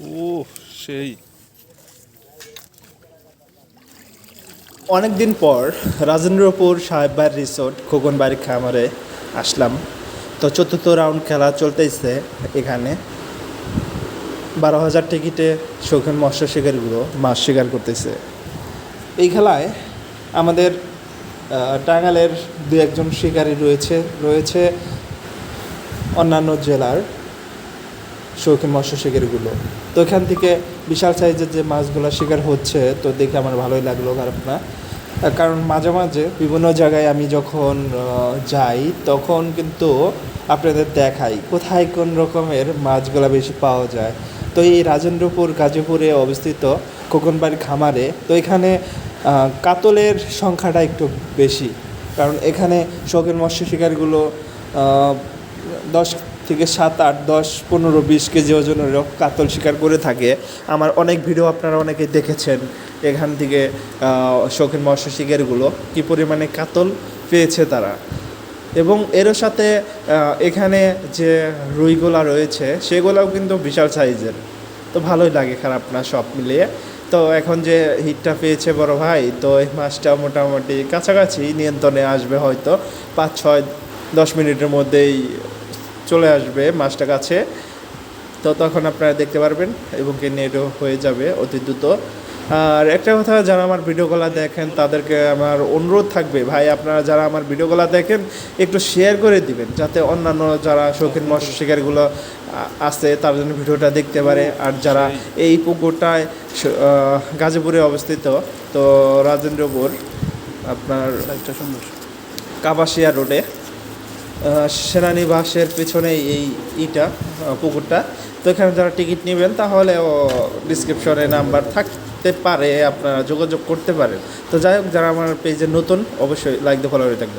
ও সেই। অনেক দিন পর রাজেন্দ্রপুর সাহেববার রিসোর্ট খোকনবাড়ি খামারে আসলাম। তো চতুর্থ রাউন্ড খেলা চলতেছে এখানে। বারো হাজার টিকিটে শৌখিন মৎস্য শিকারীগুলো মাছ শিকার করতেছে। এই খেলায় আমাদের টাঙ্গালের দু একজন শিকারী রয়েছে রয়েছে অন্যান্য জেলার। শৌখিন মৎস্য শিকারীগুলো। তো এখান থেকে বিশাল সাইজের যে মাছগুলো শিকার হচ্ছে, তো দেখে আমার ভালোই লাগল খারাপ না। কারণ মাঝে মাঝে বিভিন্ন জায়গায় আমি যখন যাই, তখন কিন্তু আপনাদের দেখাই কোথায় কোন রকমের মাছগুলো বেশি পাওয়া যায়। তো এই রাজেন্দ্রপুর, গাজীপুরে অবস্থিত কোকনবাড়ি খামারে, তো এখানে কাতলের সংখ্যাটা একটু বেশি। কারণ এখানে শৌখিন মৎস্য শিকারগুলো দশ থেকে সাত, আট, দশ, পনেরো, বিশ কেজি ওজনের কাতল শিকার করে থাকে। আমার অনেক ভিডিও আপনারা অনেকে দেখেছেন এখান থেকে শৌখিন মৎস্য শিকারগুলো, কী পরিমাণে কাতল পেয়েছে তারা। এবং এর সাথে এখানে যে রুইগুলা রয়েছে, সেগুলোও কিন্তু বিশাল সাইজের। তো ভালোই লাগে খারাপ না সব মিলিয়ে। তো এখন যে হিটটা পেয়েছে বড় ভাই, তো এই মাছটা মোটামুটি কাছাকাছি নিয়ন্ত্রণে আসবে হয়তো পাঁচ, ছয়, দশ মিনিটের মধ্যেই চলে আসবে মাছটা কাছে। তো তখন আপনারা দেখতে পারবেন এবং কি নেটও হয়ে যাবে অতি দ্রুত। আর একটা কথা যারা আমার ভিডিওগুলো দেখেন তাদেরকে আমার অনুরোধ থাকবে ভাই আপনারা যারা আমার ভিডিওগুলো দেখেন একটু শেয়ার করে দিবেন যাতে অন্যান্য যারা শৌখিন মৎস্য শিকারগুলো আছে তার জন্য ভিডিওটা দেখতে পারে। আর যারা এই পুকুরটায় গাজীপুরে অবস্থিত তো রাজেন্দ্রপুর আপনার কাবাসিয়া রোডে সেনানিবাসের পেছনে এই ইটা পুকুরটা। তো এখানে যারা টিকিট নেবেন তাহলে ডিসক্রিপশনে নাম্বার থাকতে পারে, আপনারা যোগাযোগ করতে পারেন। তো যাই হোক, যারা আমার পেজে নতুন, অবশ্যই লাইক দিয়ে ফলো করে থাকবেন